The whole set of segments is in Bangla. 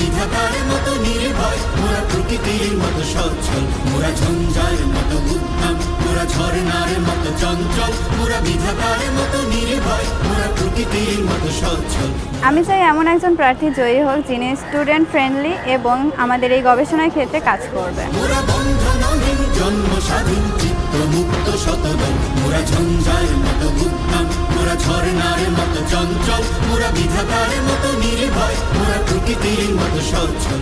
বিধাতার মতো নির্ভয় মোরা প্রকৃতির মতো সচ্ছল মোরা ঝঞ্ঝার মতো উদ্যম মোরা ঝর্ণার মতো চঞ্চল মোরা বিধাতার মতো নির্ভয় মোরা প্রকৃতির মতো সচ্ছল। আমি চাই এমন একজন প্রার্থী জয়ী হোক যিনি স্টুডেন্ট ফ্রেন্ডলি এবং আমাদের এই গবেষণার ক্ষেত্রে কাজ করবে। মোরা বন্ধনহীন জন্ম স্বাধীন চিত্ত মুক্ত শতদল মোরা ঝঞ্ঝার মতো উদ্যম মোরা ঝর্ণার মতো চঞ্চল মোরা বিধাতার মতো নির্ভয়।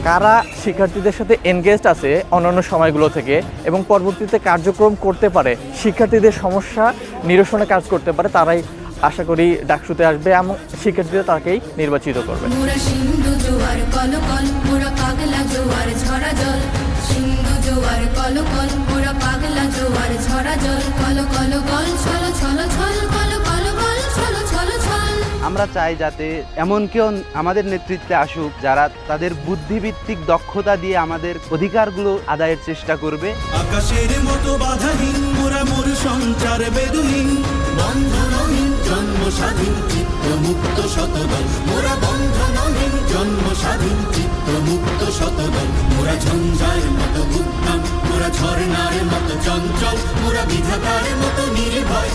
কারা শিক্ষার্থীদের সাথে এনগেজড আছে অন্যান্য সময়গুলো থেকে এবং পরবর্তীতে কার্যক্রম করতে পারে শিক্ষার্থীদের সমস্যা নিরসনে কাজ করতে পারে তারাই আশা করি ডাকসুতে আসবে এবং শিক্ষার্থীরা তাকেই নির্বাচিত করবে। সিন্ধু জোয়ার কলকল মোরা পাগলা জোয়ার ঝরা জল। সিন্ধু জোয়ার কলকল মোরা পাগলা জোয়ার ঝরা জল। কল কল গল আমরা চাই যাতে এমন কেউ আমাদের নেতৃত্বে আসুক যারা তাদের বুদ্ধিভিত্তিক দক্ষতা দিয়ে আমাদের অধিকারগুলো আদায়ের চেষ্টা করবে। আকাশের মতো বাধাহীন মোরা মোর সঞ্চার বন্ধনহীন জন্ম স্বাধীন চিত্ত মুক্ত শতদল মোরা বন্ধনহীন জন্ম স্বাধীন চিত্ত মুক্ত শতদল মোরা ঝঞ্ঝার মতো উদ্যম মোরা ঝর্ণার মতো চঞ্চল। মোরা বিধাতার মতো নির্ভয়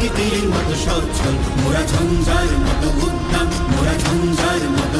প্রকৃতির মতো সচ্ছল মোরা ঝঞ্ঝার মতো উদ্যম মোরা ঝঞ্ঝার মতো